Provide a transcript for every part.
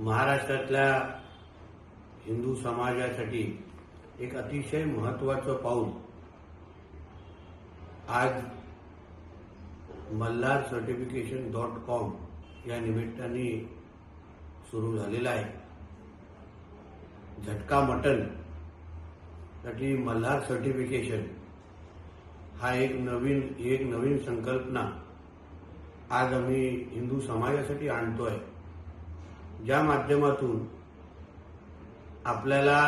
महाराष्ट्रातल्या हिंदू समाजासाठी एक अतिशय महत्वाचं पाऊल आज मल्हार सर्टिफिकेशन डॉट कॉम या निमित्ताने सुरू झालेला आहे. झटका मटनसाठी मल्हार सर्टिफिकेशन हा एक नवीन एक नवीन संकल्पना आज आम्ही हिंदू समाजासाठी आणतोय. ज्या माध्यमातून आपल्याला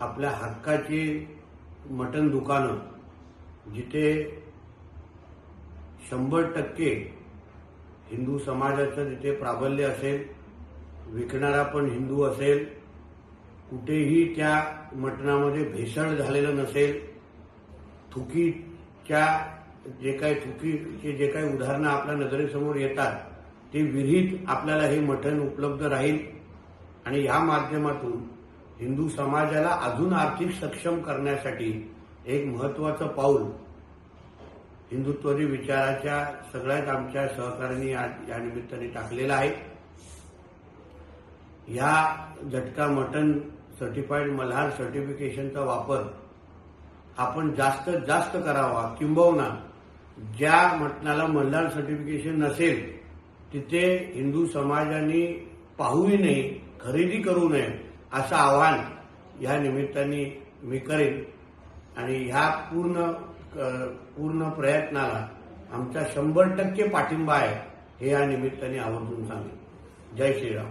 आपल्या हक्काची मटण दुकानं जिथे शंभर टक्के हिंदू समाजाचं जिथे प्राबल्य असेल विकणारा पण हिंदू असेल कुठेही त्या मटणामध्ये भेसळ झालेलं नसेल थुकीच्या जे काही थुकीचे जे काही उदाहरणं आपल्या नजरेसमोर येतात ते विरहित आपल्याला हे मटण उपलब्ध राहील. आणि या माध्यमातून हिंदू समाजाला अजून आर्थिक सक्षम करण्यासाठी एक महत्वाचं पाऊल हिंदुत्वरी विचाराच्या सगळ्याच आमच्या सहकार्यांनी या निमित्ताने टाकलेला आहे. ह्या झटका मटन सर्टिफाईड मल्हार सर्टिफिकेशनचा वापर आपण जास्त जास्त करावा किंबहुना ज्या मटणाला मल्हार सर्टिफिकेशन नसेल तिथे हिंदू समाजाने पाहूही नये खरेदी करू नये असं आवाहन या निमित्ताने मी करेन. आणि ह्या पूर्ण पूर्ण प्रयत्नाला आमचा शंभर टक्के पाठिंबा आहे हे या निमित्ताने आवर्जून सांगेन. जय श्रीराम.